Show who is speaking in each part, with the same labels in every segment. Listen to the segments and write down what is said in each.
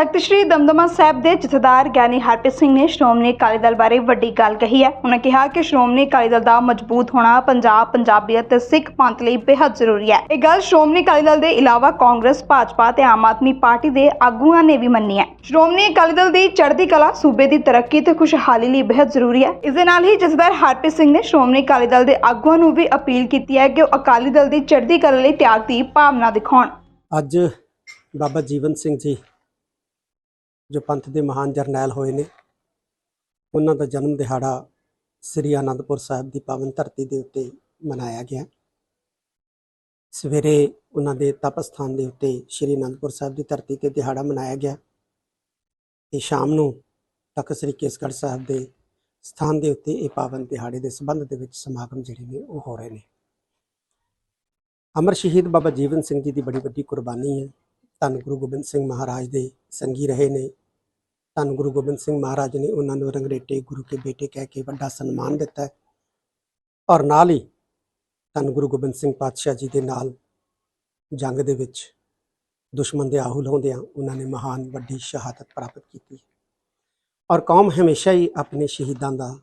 Speaker 1: ਤਖਤ ਸ੍ਰੀ ਦਮਦਮਾ ਸਾਹਿਬ ਦੇ ਜਥੇਦਾਰ ਗਿਆਨੀ ਹਰਪ੍ਰੀਤ ਸਿੰਘ ਨੇ ਸ਼੍ਰੋਮਣੀ ਅਕਾਲੀ ਦਲ ਬਾਰੇ ਵੱਡੀ ਗੱਲ ਕਹੀ ਹੈ। ਉਹਨਾਂ ਕਿਹਾ ਕਿ ਸ਼੍ਰੋਮਣੀ ਅਕਾਲੀ ਦਲ ਦਾ ਮਜ਼ਬੂਤ ਹੋਣਾ ਪੰਜਾਬ, ਪੰਜਾਬੀਅਤ ਤੇ ਸਿੱਖ ਪੰਥ ਲਈ ਬੇहद ਜ਼ਰੂਰੀ ਹੈ। ਇਹ ਗੱਲ ਸ਼੍ਰੋਮਣੀ ਅਕਾਲੀ ਦਲ ਦੇ ਇਲਾਵਾ ਕਾਂਗਰਸ, ਭਾਜਪਾ ਤੇ ਆਮ ਆਦਮੀ ਪਾਰਟੀ ਦੇ ਆਗੂਆਂ ਨੇ ਵੀ ਮੰਨੀ ਹੈ। ਸ਼੍ਰੋਮਣੀ ਅਕਾਲੀ ਦਲ ਦੀ ਚੜ੍ਹਦੀ ਕਲਾ, ਸੂਬੇ ਦੀ ਤਰੱਕੀ ਤੇ ਖੁਸ਼ਹਾਲੀ ਲਈ ਬੇਹੱਦ ਜ਼ਰੂਰੀ ਹੈ। ਇਸ ਦੇ ਨਾਲ ਹੀ ਜਥੇਦਾਰ ਹਰਪ੍ਰੀਤ ਸਿੰਘ ਨੇ ਸ਼੍ਰੋਮਣੀ ਅਕਾਲੀ ਦਲ ਦੇ ਆਗੂਆਂ ਨੂੰ ਵੀ ਅਪੀਲ ਕੀਤੀ ਹੈ ਕਿ ਉਹ ਅਕਾਲੀ ਦਲ ਦੀ ਚੜ੍ਹਦੀ ਕਲਾ ਲਈ ਤਿਆਗ ਦੀ ਭਾਵਨਾ ਦਿਖਾਉਣ।
Speaker 2: ਅੱਜ ਬਾਬਾ ਜੀਵਨ ਸਿੰਘ ਜੀ ਜੋ ਪੰਥ ਦੇ ਮਹਾਨ ਜਰਨੈਲ ਹੋਏ ਨੇ, ਉਹਨਾਂ ਦਾ ਜਨਮ ਦਿਹਾੜਾ ਸ੍ਰੀ ਅਨੰਦਪੁਰ ਸਾਹਿਬ ਦੀ ਪਾਵਨ ਧਰਤੀ ਦੇ ਉੱਤੇ ਮਨਾਇਆ ਗਿਆ। ਸਵੇਰੇ ਉਹਨਾਂ ਦੇ ਤਪ ਸਥਾਨ ਦੇ ਉੱਤੇ ਸ੍ਰੀ ਅਨੰਦਪੁਰ ਸਾਹਿਬ ਦੀ ਧਰਤੀ ਤੇ ਦਿਹਾੜਾ ਮਨਾਇਆ ਗਿਆ ਤੇ ਸ਼ਾਮ ਨੂੰ ਤਖਤ ਸ੍ਰੀ ਕੇਸਗੜ੍ਹ ਸਾਹਿਬ ਦੇ ਸਥਾਨ ਦੇ ਉੱਤੇ ਇਹ ਪਾਵਨ ਦਿਹਾੜੇ ਦੇ ਸੰਬੰਧ ਦੇ ਵਿੱਚ ਸਮਾਗਮ ਜਿਹੜੇ ਨੇ ਉਹ ਹੋ ਰਹੇ ਨੇ। ਅਮਰ ਸ਼ਹੀਦ ਬਾਬਾ ਜੀਵਨ ਸਿੰਘ ਜੀ ਦੀ ਬੜੀ ਵੱਡੀ ਕੁਰਬਾਨੀ ਹੈ। ਧੰਨ ਗੁਰੂ ਗੋਬਿੰਦ ਸਿੰਘ ਮਹਾਰਾਜ ਦੇ ਸੰਗੀ ਰਹੇ ਨੇ। ਧੰਨ ਗੁਰੂ ਗੋਬਿੰਦ ਸਿੰਘ ਮਹਾਰਾਜ ਨੇ ਉਹਨਾਂ ਨੂੰ ਰੰਗਰੇਟੇ ਗੁਰੂ ਕੇ ਬੇਟੇ ਕਹਿ ਕੇ ਵੱਡਾ ਸਨਮਾਨ ਦਿੱਤਾ ਹੈ। ਔਰ ਨਾਲ ਹੀ ਧੰਨ ਗੁਰੂ ਗੋਬਿੰਦ ਸਿੰਘ ਪਾਤਸ਼ਾਹ ਜੀ ਦੇ ਨਾਲ ਜੰਗ ਦੇ ਵਿੱਚ ਦੁਸ਼ਮਣ ਦੇ ਆਹੂ ਲਾਉਂਦਿਆਂ ਉਹਨਾਂ ਨੇ ਮਹਾਨ ਵੱਡੀ ਸ਼ਹਾਦਤ ਪ੍ਰਾਪਤ ਕੀਤੀ ਔਰ ਕੌਮ ਹਮੇਸ਼ਾ ਹੀ ਆਪਣੇ ਸ਼ਹੀਦਾਂ ਦਾ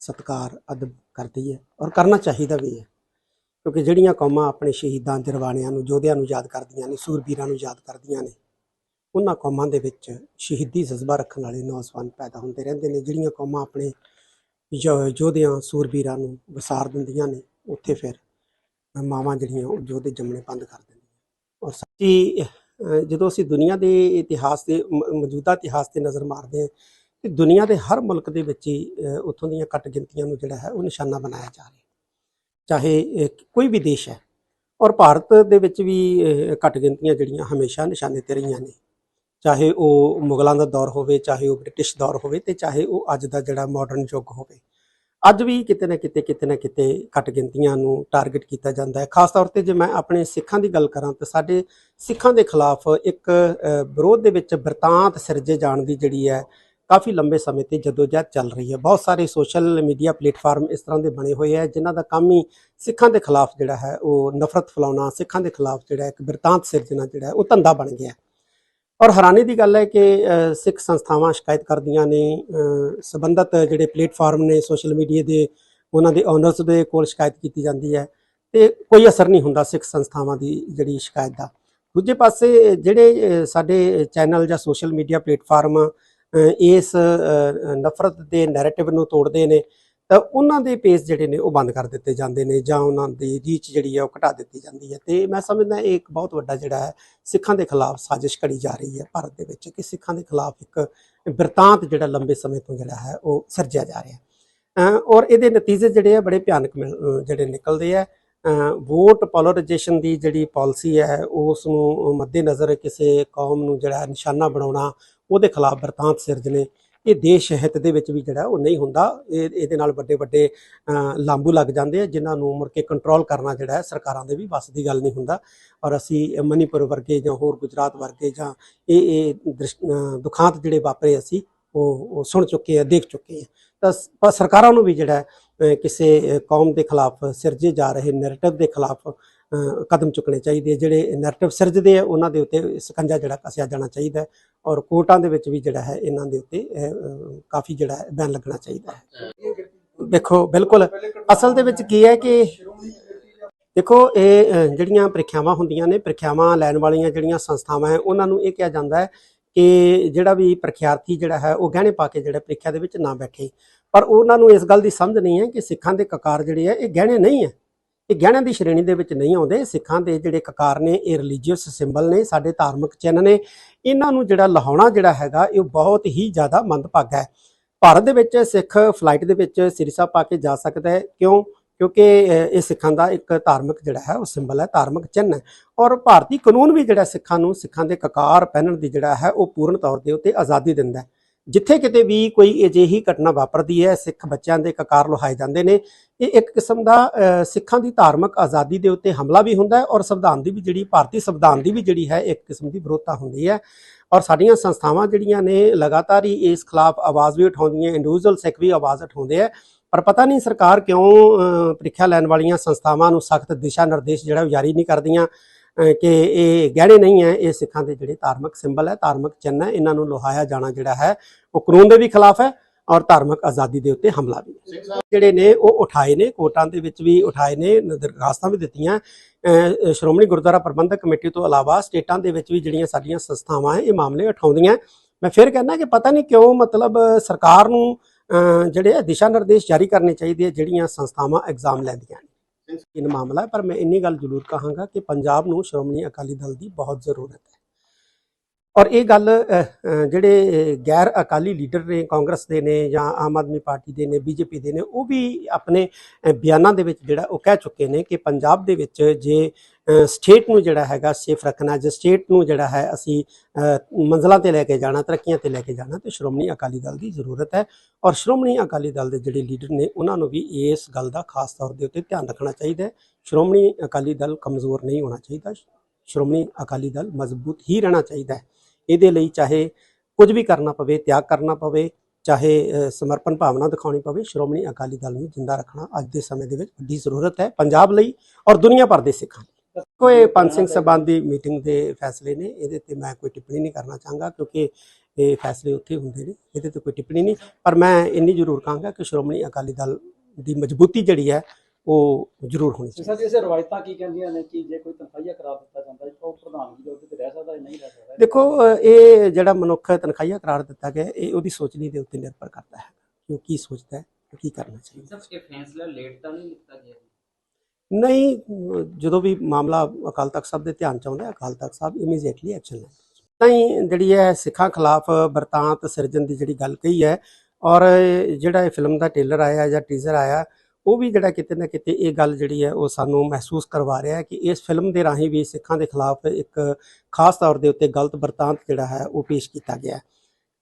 Speaker 2: ਸਤਿਕਾਰ, ਅਦਬ ਕਰਦੀ ਹੈ ਔਰ ਕਰਨਾ ਚਾਹੀਦਾ ਵੀ ਹੈ। ਕਿਉਂਕਿ ਜਿਹੜੀਆਂ ਕੌਮਾਂ ਆਪਣੇ ਸ਼ਹੀਦਾਂ, ਜਰਵਾਣਿਆਂ ਨੂੰ, ਯੋਧਿਆਂ ਨੂੰ ਯਾਦ ਕਰਦੀਆਂ ਨੇ, ਸੂਰਬੀਰਾਂ ਨੂੰ ਯਾਦ ਕਰਦੀਆਂ ਨੇ ਉਹਨਾਂ ਕੌਮਾਂ ਦੇ ਵਿੱਚ ਸ਼ਹੀਦੀ ਜਜ਼ਬਾ ਰੱਖਣ ਵਾਲੇ ਨੌਜਵਾਨ ਪੈਦਾ ਹੁੰਦੇ ਰਹਿੰਦੇ ਨੇ, ਜਿਹੜੀਆਂ ਕੌਮਾਂ ਆਪਣੇ ਯੋ- ਯੋਧਿਆਂ, ਸੂਰਬੀਰਾਂ ਨੂੰ ਵਿਸਾਰ ਦਿੰਦੀਆਂ ਨੇ, ਉੱਥੇ ਫਿਰ ਮਾਵਾਂ ਜਿਹੜੀਆਂ ਉਹ ਯੋਧੇ ਜੰਮਣੇ ਬੰਦ ਕਰ ਦਿੰਦੀਆਂ ਔਰ ਸੱਚੀ ਜਦੋਂ ਅਸੀਂ ਦੁਨੀਆ ਦੇ ਇਤਿਹਾਸ ਦੇ ਮੌਜੂਦਾ ਇਤਿਹਾਸ ਤੇ ਨਜ਼ਰ ਮਾਰਦੇ ਹਾਂ, ਤੇ ਦੁਨੀਆ ਦੇ ਹਰ ਮੁਲਕ ਦੇ ਵਿੱਚ ਹੀ ਉੱਥੋਂ ਦੀਆਂ ਘੱਟ ਗਿਣਤੀਆਂ ਨੂੰ ਜਿਹੜਾ ਹੈ ਉਹ ਨਿਸ਼ਾਨਾ ਬਣਾਇਆ ਜਾ ਰਿਹਾ। ਚਾਹੇ ਕੋਈ ਵੀ ਦੇਸ਼ ਹੈ, ਔਰ ਭਾਰਤ ਦੇ ਵਿੱਚ ਵੀ ਘੱਟ ਗਿਣਤੀਆਂ ਜਿਹੜੀਆਂ ਹਮੇਸ਼ਾ ਨਿਸ਼ਾਨੇ ਤੇ ਰਹੀਆਂ ਨੇ ਚਾਹੇ ਉਹ ਮੁਗਲਾਂ ਦਾ ਦੌਰ ਹੋਵੇ, ਚਾਹੇ ਉਹ ਬ੍ਰਿਟਿਸ਼ ਦੌਰ ਹੋਵੇ ਤੇ ਚਾਹੇ ਉਹ ਅੱਜ ਦਾ ਜਿਹੜਾ ਮਾਡਰਨ ਯੁੱਗ ਹੋਵੇ। ਅੱਜ ਵੀ ਕਿਤੇ ਨਾ ਕਿਤੇ ਕਿਤੇ ਨਾ ਕਿਤੇ ਘੱਟ ਗਿਣਤੀਆਂ ਨੂੰ ਟਾਰਗੇਟ ਕੀਤਾ ਜਾਂਦਾ ਹੈ। ਖਾਸ ਤੌਰ ਤੇ ਜੇ ਮੈਂ ਆਪਣੇ ਸਿੱਖਾਂ ਦੀ ਗੱਲ ਕਰਾਂ ਤਾਂ ਸਾਡੇ ਸਿੱਖਾਂ ਦੇ ਖਿਲਾਫ ਇੱਕ ਵਿਰੋਧ ਦੇ ਵਿੱਚ ਬਰਤਾਂਤ ਸਿਰਜੇ ਜਾਣ ਦੀ ਜਿਹੜੀ ਹੈ ਕਾਫੀ ਲੰਬੇ ਸਮੇਂ ਤੇ ਜਦੋਜਹਿਦ ਚੱਲ ਰਹੀ ਹੈ। ਬਹੁਤ ਸਾਰੇ ਸੋਸ਼ਲ ਮੀਡੀਆ ਪਲੇਟਫਾਰਮ ਇਸ ਤਰ੍ਹਾਂ ਦੇ ਬਣੇ ਹੋਏ ਹੈ ਜਿਨ੍ਹਾਂ ਦਾ ਕੰਮ ਹੀ ਸਿੱਖਾਂ ਦੇ ਖਿਲਾਫ ਜਿਹੜਾ ਹੈ ਉਹ ਨਫ਼ਰਤ ਫੈਲਾਉਣਾ, ਸਿੱਖਾਂ ਦੇ ਖਿਲਾਫ ਜਿਹੜਾ ਇੱਕ ਬਿਰਤਾਂਤ ਸਿਰਜਣਾ ਜਿਹੜਾ ਉਹ ਧੰਦਾ ਬਣ ਗਿਆ ਔਰ ਹੈਰਾਨੀ ਦੀ ਗੱਲ ਹੈ ਕਿ ਸਿੱਖ ਸੰਸਥਾਵਾਂ ਸ਼ਿਕਾਇਤ ਕਰਦੀਆਂ ਨੇ ਅ, ਜਿਹੜੇ ਪਲੇਟਫਾਰਮ ਨੇ ਸੋਸ਼ਲ ਮੀਡੀਆ ਦੇ ਉਹਨਾਂ ਦੇ ਓਨਰਸ ਦੇ ਕੋਲ ਸ਼ਿਕਾਇਤ ਕੀਤੀ ਜਾਂਦੀ ਹੈ ਤੇ ਕੋਈ ਅਸਰ ਨਹੀਂ ਹੁੰਦਾ ਸਿੱਖ ਸੰਸਥਾਵਾਂ ਦੀ ਜਿਹੜੀ ਸ਼ਿਕਾਇਤ ਦਾ। ਦੂਜੇ ਪਾਸੇ ਜਿਹੜੇ ਸਾਡੇ ਚੈਨਲ ਜਾਂ ਸੋਸ਼ਲ ਮੀਡੀਆ ਪਲੇਟਫਾਰਮ ਇਸ ਨਫ਼ਰਤ ਦੇ ਨੈਰੇਟਿਵ ਨੂੰ ਤੋੜਦੇ ਨੇ ਤਾਂ ਉਹਨਾਂ ਦੇ ਪੇਜ ਜਿਹੜੇ ਨੇ ਉਹ ਬੰਦ ਕਰ ਦਿੱਤੇ ਜਾਂਦੇ ਨੇ ਜਾਂ ਉਹਨਾਂ ਦੀ ਰੀਚ ਜਿਹੜੀ ਹੈ ਉਹ ਘਟਾ ਦਿੱਤੀ ਜਾਂਦੀ ਹੈ। ਤੇ ਮੈਂ ਸਮਝਦਾ ਇਹ ਇੱਕ ਬਹੁਤ ਵੱਡਾ ਜਿਹੜਾ ਹੈ, ਸਿੱਖਾਂ ਦੇ ਖਿਲਾਫ ਸਾਜ਼ਿਸ਼ ਘੜੀ ਜਾ ਰਹੀ ਹੈ ਭਾਰਤ ਦੇ ਵਿੱਚ ਕਿ ਸਿੱਖਾਂ ਦੇ ਖਿਲਾਫ ਇੱਕ ਬਿਰਤਾਂਤ ਜਿਹੜਾ ਲੰਬੇ ਸਮੇਂ ਤੋਂ ਜਿਹੜਾ ਹੈ ਉਹ ਸਿਰਜਿਆ ਜਾ ਰਿਹਾ ਹੈ। ਔਰ ਇਹਦੇ ਨਤੀਜੇ ਜਿਹੜੇ ਆ ਬੜੇ ਭਿਆਨਕ ਮਿਲ- ਜਿਹੜੇ ਨਿਕਲਦੇ ਆ। ਵੋਟ ਪੋਲਰਾਈਜੇਸ਼ਨ ਦੀ ਜਿਹੜੀ ਪਾਲਿਸੀ ਹੈ, ਉਸ ਨੂੰ ਮੱਦੇਨਜ਼ਰ ਕਿਸੇ ਕੌਮ ਨੂੰ ਜਿਹੜਾ ਨਿਸ਼ਾਨਾ ਬਣਾਉਣਾ, ਉਹਦੇ ਖਿਲਾਫ ਬਰਤਾਂਤ ਸਿਰਜਣੇ। ਇਹ ਦੇਸ਼ ਹਿੱਤ ਦੇ ਵਿੱਚ ਵੀ ਜਿਹੜਾ ਉਹ ਨਹੀਂ ਹੁੰਦਾ। ਇਹ, ਇਹਦੇ ਨਾਲ ਵੱਡੇ ਵੱਡੇ ਲਾਂਬੂ ਲੱਗ ਜਾਂਦੇ ਆ, ਜਿਨ੍ਹਾਂ ਨੂੰ ਮੁੜ ਕੇ ਕੰਟਰੋਲ ਕਰਨਾ ਜਿਹੜਾ ਹੈ ਸਰਕਾਰਾਂ ਦੇ ਵੀ ਵੱਸ ਦੀ ਗੱਲ ਨਹੀਂ ਹੁੰਦਾ। ਔਰ ਅਸੀਂ ਮਨੀਪੁਰ ਵਰਗੇ ਜਾਂ ਹੋਰ ਗੁਜਰਾਤ ਵਰਗੇ ਜਾਂ ਇਹ ਇਹ ਦ੍ਰਿਸ਼- ਦੁਖਾਂਤ ਜਿਹੜੇ ਵਾਪਰੇ ਅਸੀਂ, ਉਹ ਸੁਣ ਚੁੱਕੇ ਆ, ਦੇਖ ਚੁੱਕੇ ਆ। ਤਾਂ ਪਰ ਸਰਕਾਰਾਂ ਨੂੰ ਵੀ ਜਿਹੜਾ ਕਿਸੇ ਕੌਮ ਦੇ ਖਿਲਾਫ ਸਿਰਜੇ ਜਾ ਰਹੇ ਨੈਰੇਟਿਵ ਦੇ ਖਿਲਾਫ ਕਦਮ ਚੁੱਕਣੇ ਚਾਹੀਦੇ ਜਿਹੜੇ ਨੈਰੇਟਿਵ ਸਿਰਜਦੇ ਆ, ਉਹਨਾਂ ਦੇ ਉੱਤੇ ਸਕੰਜਾ ਜਿਹੜਾ ਕਸਿਆ ਜਾਣਾ ਚਾਹੀਦਾ। ਔਰ ਕੋਰਟਾਂ ਦੇ ਵਿੱਚ ਵੀ ਜਿਹੜਾ ਹੈ ਇਹਨਾਂ ਦੇ ਉੱਤੇ ਕਾਫੀ ਜਿਹੜਾ ਹੈ ਬੈਨ ਲੱਗਣਾ ਚਾਹੀਦਾ ਹੈ। ਦੇਖੋ, ਬਿਲਕੁਲ ਅਸਲ ਦੇ ਵਿੱਚ ਕੀ ਹੈ ਕਿ ਦੇਖੋ, ਇਹ ਜਿਹੜੀਆਂ ਪ੍ਰੀਖਿਆਵਾਂ ਹੁੰਦੀਆਂ ਨੇ, ਪ੍ਰੀਖਿਆਵਾਂ ਲੈਣ ਵਾਲੀਆਂ ਜਿਹੜੀਆਂ ਸੰਸਥਾਵਾਂ ਹੈ, ਉਹਨਾਂ ਨੂੰ ਇਹ ਕਿਹਾ ਜਾਂਦਾ ਹੈ ਕਿ ਜਿਹੜਾ ਵੀ ਪ੍ਰੀਖਿਆਰਥੀ ਜਿਹੜਾ ਹੈ, ਉਹ ਗਹਿਣੇ ਪਾ ਕੇ ਜਿਹੜਾ ਪ੍ਰੀਖਿਆ ਦੇ ਵਿੱਚ ਨਾ ਬੈਠੇ। ਪਰ ਉਹਨਾਂ ਨੂੰ ਇਸ ਗੱਲ ਦੀ ਸਮਝ ਨਹੀਂ ਹੈ ਕਿ ਸਿੱਖਾਂ ਦੇ ਕਕਾਰ ਜਿਹੜੇ ਆ ਇਹ ਗਹਿਣੇ ਨਹੀਂ ਹੈ। ਇਹ ਗਹਿਣਿਆਂ ਦੀ ਸ਼੍ਰੇਣੀ ਦੇ ਵਿੱਚ ਨਹੀਂ ਆਉਂਦੇ। ਸਿੱਖਾਂ ਦੇ ਜਿਹੜੇ ਕਕਾਰ ਨੇ, ਇਹ ਰਿਲੀਜੀਅਸ ਸਿੰਬਲ ਨੇ, ਸਾਡੇ ਧਾਰਮਿਕ ਚਿੰਨ੍ਹ ਨੇ। ਇਹਨਾਂ ਨੂੰ ਜਿਹੜਾ ਲਹਾਉਣਾ ਜਿਹੜਾ ਹੈਗਾ, ਇਹ ਬਹੁਤ ਹੀ ਜ਼ਿਆਦਾ ਮੰਦਭਾਗਾ ਹੈ। ਭਾਰਤ ਦੇ ਵਿੱਚ ਸਿੱਖ ਫਲਾਈਟ ਦੇ ਵਿੱਚ ਸ੍ਰੀ ਸਾਹਿਬ ਪਾ ਕੇ ਜਾ ਸਕਦਾ ਹੈ। ਕਿਉਂ? ਕਿਉਂਕਿ ਇਹ ਸਿੱਖਾਂ ਦਾ ਇੱਕ ਧਾਰਮਿਕ ਜਿਹੜਾ ਹੈ, ਉਹ ਸਿੰਬਲ ਹੈ, ਧਾਰਮਿਕ ਚਿੰਨ੍ਹ ਹੈ। ਔਰ ਭਾਰਤੀ ਕਾਨੂੰਨ ਵੀ ਜਿਹੜਾ ਸਿੱਖਾਂ ਨੂੰ ਸਿੱਖਾਂ ਦੇ ਕਕਾਰ ਪਹਿਨਣ ਦੀ ਜਿਹੜਾ ਹੈ, ਉਹ ਪੂਰਨ ਤੌਰ ਦੇ ਉੱਤੇ ਆਜ਼ਾਦੀ ਦਿੰਦਾ ਹੈ। ਜਿੱਥੇ ਕਿਤੇ ਵੀ ਕੋਈ ਅਜਿਹੀ ਘਟਨਾ ਵਾਪਰਦੀ ਹੈ, ਸਿੱਖ ਬੱਚਿਆਂ ਦੇ ਕਕਾਰ ਲੁਹਾਏ ਜਾਂਦੇ ਨੇ, ਇਹ ਇੱਕ ਕਿਸਮ ਦਾ ਸਿੱਖਾਂ ਦੀ ਧਾਰਮਿਕ ਆਜ਼ਾਦੀ ਦੇ ਉੱਤੇ ਹਮਲਾ ਵੀ ਹੁੰਦਾ ਹੈ ਔਰ ਸੰਵਿਧਾਨ ਦੀ ਵੀ ਜਿਹੜੀ, ਭਾਰਤੀ ਸੰਵਿਧਾਨ ਦੀ ਵੀ ਜਿਹੜੀ ਹੈ, ਇੱਕ ਕਿਸਮ ਦੀ ਵਿਰੋਧਤਾ ਹੁੰਦੀ ਹੈ। ਔਰ ਸਾਡੀਆਂ ਸੰਸਥਾਵਾਂ ਜਿਹੜੀਆਂ ਨੇ, ਲਗਾਤਾਰ ਹੀ ਇਸ ਖਿਲਾਫ ਆਵਾਜ਼ ਵੀ ਉਠਾਉਂਦੀਆਂ ਇੰਡੀਵਿਜੂਅਲ ਸਿੱਖ ਵੀ ਆਵਾਜ਼ ਉਠਾਉਂਦੇ ਆ ਪਰ ਪਤਾ ਨਹੀਂ ਸਰਕਾਰ ਕਿਉਂ ਪ੍ਰੀਖਿਆ ਲੈਣ ਵਾਲੀਆਂ ਸੰਸਥਾਵਾਂ ਨੂੰ ਸਖਤ ਦਿਸ਼ਾ ਨਿਰਦੇਸ਼ ਜਿਹੜਾ ਉਹ ਜਾਰੀ ਨਹੀਂ ਕਰਦੀਆਂ। ਕਿ ਇਹ ਗਹਿਣੇ ਨਹੀਂ ਹੈ ਇਹ ਸਿੱਖਾਂ ਦੇ ਜਿਹੜੇ ਧਾਰਮਿਕ ਸਿੰਬਲ ਹੈ ਧਾਰਮਿਕ ਚਿੰਨ੍ਹ ਹੈ ਇਹਨਾਂ ਨੂੰ ਲੋਹਾਇਆ ਜਾਣਾ ਜਿਹੜਾ ਹੈ ਉਹ ਕਾਨੂੰਨ ਦੇ ਵੀ ਖਿਲਾਫ ਹੈ ਔਰ ਧਾਰਮਿਕ ਆਜ਼ਾਦੀ ਦੇ ਉੱਤੇ ਹਮਲਾ ਵੀ। ਜਿਹੜੇ ਨੇ ਉਹ ਉਠਾਏ ਨੇ ਕੋਰਟਾਂ ਦੇ ਵਿੱਚ ਵੀ ਉਠਾਏ ਨੇ ਦਰਖਾਸਤਾਂ ਵੀ ਦਿੱਤੀਆਂ। ਸ਼੍ਰੋਮਣੀ ਗੁਰਦੁਆਰਾ ਪ੍ਰਬੰਧਕ ਕਮੇਟੀ ਤੋਂ ਇਲਾਵਾ ਸਟੇਟਾਂ ਦੇ ਵਿੱਚ ਵੀ ਜਿਹੜੀਆਂ ਸਾਡੀਆਂ ਸੰਸਥਾਵਾਂ ਹੈ ਇਹ ਮਾਮਲੇ ਉਠਾਉਂਦੀਆਂ। ਮੈਂ ਫਿਰ ਕਹਿੰਦਾ ਕਿ ਪਤਾ ਨਹੀਂ ਕਿਉਂ ਮਤਲਬ ਸਰਕਾਰ ਨੂੰ ਜਿਹੜੇ ਦਿਸ਼ਾ ਨਿਰਦੇਸ਼ ਜਾਰੀ ਕਰਨੇ ਚਾਹੀਦੇ ਆ ਜਿਹੜੀਆਂ ਸੰਸਥਾਵਾਂ ਐਗਜ਼ਾਮ ਲੈਂਦੀਆਂ ਨੇ। ਇਹ ਮਾਮਲਾ ਹੈ, ਪਰ ਮੈਂ ਇੰਨੀ ਗੱਲ ਜ਼ਰੂਰ ਕਹਾਂਗਾ ਕਿ ਪੰਜਾਬ ਨੂੰ ਸ਼੍ਰੋਮਣੀ ਅਕਾਲੀ ਦਲ ਦੀ ਬਹੁਤ ਜ਼ਰੂਰਤ ਹੈ। ਔਰ ਇਹ ਗੱਲ ਜਿਹੜੇ ਗੈਰ ਅਕਾਲੀ ਲੀਡਰ ਨੇ, ਕਾਂਗਰਸ ਦੇ ਨੇ ਜਾਂ ਆਮ ਆਦਮੀ ਪਾਰਟੀ ਦੇ ਨੇ, ਬੀਜੇਪੀ ਦੇ ਨੇ, ਉਹ ਵੀ ਆਪਣੇ ਬਿਆਨਾਂ ਦੇ ਵਿੱਚ ਜਿਹੜਾ ਉਹ ਕਹਿ ਚੁੱਕੇ ਨੇ ਕਿ ਪੰਜਾਬ ਦੇ ਵਿੱਚ ਜੇ ਸਟੇਟ ਨੂੰ ਜਿਹੜਾ ਹੈਗਾ ਸੇਫ ਰੱਖਣਾ ਜੇ ਸਟੇਟ ਨੂੰ ਜਿਹੜਾ ਹੈ ਅਸੀਂ ਅਹ, ਮੰਜ਼ਲਾਂ ਤੇ ਲੈ ਕੇ ਜਾਣਾ ਤਰੱਕੀਆਂ ਤੇ ਲੈ ਕੇ ਜਾਣਾ ਤੇ ਸ਼੍ਰੋਮਣੀ ਅਕਾਲੀ ਦਲ ਦੀ ਜ਼ਰੂਰਤ ਹੈ। ਔਰ ਸ਼੍ਰੋਮਣੀ ਅਕਾਲੀ ਦਲ ਦੇ ਜਿਹੜੇ ਲੀਡਰ ਨੇ ਉਹਨਾਂ ਨੂੰ ਵੀ ਇਸ ਗੱਲ ਦਾ ਖਾਸ ਤੌਰ ਦੇ ਉੱਤੇ ਧਿਆਨ ਰੱਖਣਾ ਚਾਹੀਦਾ ਹੈ। ਸ਼੍ਰੋਮਣੀ ਅਕਾਲੀ ਦਲ ਕਮਜ਼ੋਰ ਨਹੀਂ ਹੋਣਾ ਚਾਹੀਦਾ ਸ਼੍ਰੋਮਣੀ ਅਕਾਲੀ ਦਲ ਮਜ਼ਬੂਤ ਹੀ ਰਹਿਣਾ ਚਾਹੀਦਾ ਹੈ। ਇਹਦੇ ਲਈ ਚਾਹੇ ਕੁਝ ਵੀ ਕਰਨਾ ਪਵੇ ਤਿਆਗ ਕਰਨਾ ਪਵੇ ਚਾਹੇ ਸਮਰਪਣ ਭਾਵਨਾ ਦਿਖਾਉਣੀ ਪਵੇ ਸ਼੍ਰੋਮਣੀ ਅਕਾਲੀ ਦਲ ਨੂੰ ਜਿੰਦਾ ਰੱਖਣਾ ਅੱਜ ਦੇ ਸਮੇਂ ਦੇ ਵਿੱਚ ਵੱਡੀ ਜ਼ਰੂਰਤ ਹੈ ਪੰਜਾਬ ਲਈ ਔਰ ਦੁਨੀਆ ਭਰ ਦੇ ਸਿੱਖਾਂ ਲਈ। ਕੋਈ ਪੰਜ ਸਿੰਘ ਸਭਾਨ ਦੀ ਮੀਟਿੰਗ ਦੇ ਫੈਸਲੇ ਨੇ। ਇਹਦੇ ਤੇ ਮੈਂ ਕੋਈ ਟਿੱਪਣੀ ਨਹੀਂ ਕਰਨਾ ਚਾਹਾਂਗਾ ਕਿਉਂਕਿ ਇਹ ਫੈਸਲੇ ਉੱਥੇ ਹੁੰਦੇ ਨੇ। ਇਹਦੇ ਤੇ ਕੋਈ ਟਿੱਪਣੀ ਨਹੀਂ। ਪਰ ਮੈਂ ਇੰਨੀ ਜ਼ਰੂਰ ਕਹਾਂਗਾ ਕਿ ਸ਼੍ਰੋਮਣੀ ਅਕਾਲੀ ਦਲ ਦੀ ਮਜ਼ਬੂਤੀ ਜਿਹੜੀ ਹੈ ਉਹ ਜ਼ਰੂਰ ਹੋਣੀ ਚਾਹੀਦੀ
Speaker 3: ਤਰ੍ਹਾਂ ਜਿਸ ਰਵਾਇਤਾਂ ਕੀ ਕਹਿੰਦੀਆਂ ਨੇ ਕਿ ਜੇ ਕੋਈ ਤਨਖਾਹੀਆ ਕਰਾ ਦਿੱਤਾ ਜਾਂਦਾ ਹੈ ਤਾਂ ਉਹ ਪ੍ਰਧਾਨਗੀ ਦੇ ਅਹੁਦੇ ਤੇ ਰਹਿ ਸਕਦਾ ਹੈ ਨਹੀਂ ਰਹਿ ਸਕਦਾ
Speaker 2: ਦੇਖੋ ਇਹ ਜਿਹੜਾ ਮਨੁੱਖ ਤਨਖਾਹੀਆ ਕਰਾਰ ਦਿੱਤਾ ਗਿਆ ਇਹ ਉਹਦੀ ਸੋਚਣੀ ਦੇ ਉੱਤੇ ਨਿਰਭਰ ਕਰਦਾ ਹੈ ਕਿ ਉਹ ਕੀ ਸੋਚਦਾ ਹੈ ਕੀ ਕਰਨਾ ਚਾਹੀਦਾ
Speaker 4: ਸਰ ਇਹ ਫੈਸਲਾ ਲੇਟ ਤਾਂ ਨਹੀਂ ਲਿੱਤਾ ਗਿਆ
Speaker 2: ਨਹੀਂ ਜਦੋਂ ਵੀ ਮਾਮਲਾ ਅਕਾਲ ਤਖਤ ਸਾਹਿਬ ਦੇ ਧਿਆਨ ਚ ਆਉਂਦਾ ਹੈ, ਅਕਾਲ ਤਖਤ ਸਾਹਿਬ ਇਮੀਡੀਏਟਲੀ ਐਕਸ਼ਨ ਲੈਂਦੇ ਤਾਂ ਹੀ ਜਿਹੜੀ ਹੈ ਸਿੱਖਾਂ ਖਿਲਾਫ ਬਰਤਾਂਤ ਸਿਰਜਣ ਦੀ ਜਿਹੜੀ ਗੱਲ ਕਹੀ ਹੈ ਔਰ ਜਿਹੜਾ ਇਹ ਫਿਲਮ ਦਾ ਟ੍ਰੇਲਰ ਆਇਆ ਜਾਂ ਟੀਜ਼ਰ ਆਇਆ ਉਹ ਵੀ ਜਿਹੜਾ ਕਿਤੇ ਨਾ ਕਿਤੇ ਇਹ ਗੱਲ ਜਿਹੜੀ ਹੈ ਉਹ ਸਾਨੂੰ ਮਹਿਸੂਸ ਕਰਵਾ ਰਿਹਾ ਹੈ ਕਿ ਇਸ ਫਿਲਮ ਦੇ ਰਾਹੀਂ ਵੀ ਸਿੱਖਾਂ ਦੇ ਖਿਲਾਫ ਇੱਕ ਖਾਸ ਤੌਰ ਦੇ ਉੱਤੇ ਗਲਤ ਬਰਤਾਂਤ ਜਿਹੜਾ ਹੈ ਉਹ ਪੇਸ਼ ਕੀਤਾ ਗਿਆ ਹੈ।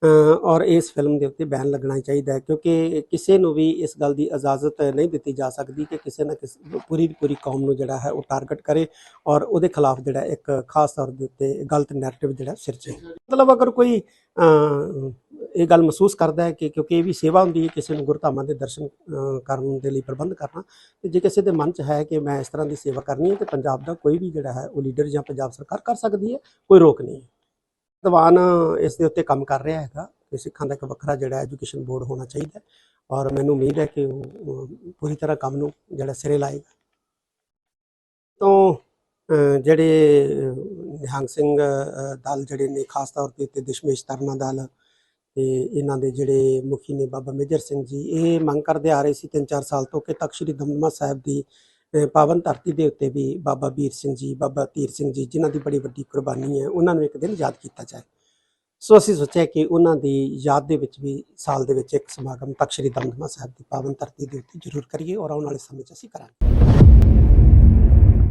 Speaker 2: ਔਰ ਇਸ ਫਿਲਮ ਦੇ ਉੱਤੇ ਬੈਨ ਲੱਗਣਾ ਚਾਹੀਦਾ ਹੈ, ਕਿਉਂਕਿ ਕਿਸੇ ਨੂੰ ਵੀ ਇਸ ਗੱਲ ਦੀ ਇਜਾਜ਼ਤ ਨਹੀਂ ਦਿੱਤੀ ਜਾ ਸਕਦੀ ਕਿ ਕਿਸੇ ਨਾ ਕਿਸੇ, ਪੂਰੀ ਦੀ ਪੂਰੀ ਕੌਮ ਨੂੰ ਜਿਹੜਾ ਹੈ ਉਹ ਟਾਰਗੇਟ ਕਰੇ ਔਰ ਉਹਦੇ ਖਿਲਾਫ ਜਿਹੜਾ ਇੱਕ ਖਾਸ ਤੌਰ ਦੇ ਉੱਤੇ ਗਲਤ ਨੈਰੇਟਿਵ ਜਿਹੜਾ ਸਿਰਜੇ ਮਤਲਬ ਅਗਰ ਕੋਈ ਇਹ ਗੱਲ ਮਹਿਸੂਸ ਕਰਦਾ ਹੈ ਕਿ ਕਿਉਂਕਿ ਇਹ ਵੀ ਸੇਵਾ ਹੁੰਦੀ ਹੈ ਕਿਸੇ ਨੂੰ ਗੁਰਧਾਮਾਂ ਦੇ ਦਰਸ਼ਨ ਕਰਨ ਦੇ ਲਈ ਪ੍ਰਬੰਧ ਕਰਨਾ, ਤੇ ਜੇ ਕਿਸੇ ਦੇ ਮਨ 'ਚ ਹੈ ਕਿ ਮੈਂ ਇਸ ਤਰ੍ਹਾਂ ਦੀ ਸੇਵਾ ਕਰਨੀ ਹੈ ਤੇ ਪੰਜਾਬ ਦਾ ਕੋਈ ਵੀ ਜਿਹੜਾ ਹੈ ਉਹ ਲੀਡਰ ਜਾਂ ਪੰਜਾਬ ਸਰਕਾਰ ਕਰ ਸਕਦੀ ਹੈ, ਕੋਈ ਰੋਕ ਨਹੀਂ ਹੈ। ਦੀਵਾਨ ਇਸ ਦੇ ਉੱਤੇ ਕੰਮ ਕਰ ਰਿਹਾ ਹੈਗਾ ਕਿ ਸਿੱਖਾਂ ਦਾ ਇੱਕ ਵੱਖਰਾ ਜਿਹੜਾ ਐਜੂਕੇਸ਼ਨ ਬੋਰਡ ਹੋਣਾ ਚਾਹੀਦਾ ਔਰ ਮੈਨੂੰ ਉਮੀਦ ਹੈ ਕਿ ਉਹ ਪੂਰੀ ਤਰ੍ਹਾਂ ਕੰਮ ਨੂੰ ਜਿਹੜਾ ਸਿਰੇ ਲਾਏਗਾ। ਤੋਂ ਜਿਹੜੇ ਨਿਹੰਗ ਸਿੰਘ ਦਲ ਜਿਹੜੇ ਨੇ, ਖਾਸ ਤੌਰ ਤੇ ਉੱਤੇ ਦਸ਼ਮੇਸ਼ ਤਰਨਾ ਦਲ ਤੇ ਇਹਨਾਂ ਦੇ ਜਿਹੜੇ ਮੁਖੀ ਨੇ ਬਾਬਾ ਮੇਜਰ ਸਿੰਘ ਜੀ, ਇਹ ਮੰਗ ਕਰਦੇ ਆ ਰਹੇ ਸੀ 3-4 ਸਾਲ ਤੋਂ ਕਿ ਤਖਤ ਸ੍ਰੀ ਦਮਦਮਾ ਸਾਹਿਬ ਦੀ ਪਾਵਨ ਧਰਤੀ ਦੇ ਉੱਤੇ ਵੀ ਬਾਬਾ ਵੀਰ ਸਿੰਘ ਜੀ, ਬਾਬਾ ਧੀਰ ਸਿੰਘ ਜੀ ਜਿਨ੍ਹਾਂ ਦੀ ਬੜੀ ਵੱਡੀ ਕੁਰਬਾਨੀ ਹੈ, ਉਹਨਾਂ ਨੂੰ ਇੱਕ ਦਿਨ ਯਾਦ ਕੀਤਾ ਜਾਏ। ਸੋ ਅਸੀਂ ਸੋਚਿਆ ਕਿ ਉਹਨਾਂ ਦੀ ਯਾਦ ਦੇ ਵਿੱਚ ਵੀ ਸਾਲ ਦੇ ਵਿੱਚ ਇੱਕ ਸਮਾਗਮ ਤਖਤ ਸ੍ਰੀ ਦਮਦਮਾ ਸਾਹਿਬ ਦੀ ਪਾਵਨ ਧਰਤੀ ਦੇ ਉੱਤੇ ਜ਼ਰੂਰ ਕਰੀਏ ਔਰ ਆਉਣ ਵਾਲੇ ਸਮੇਂ 'ਚ ਅਸੀਂ ਕਰਾਂਗੇ।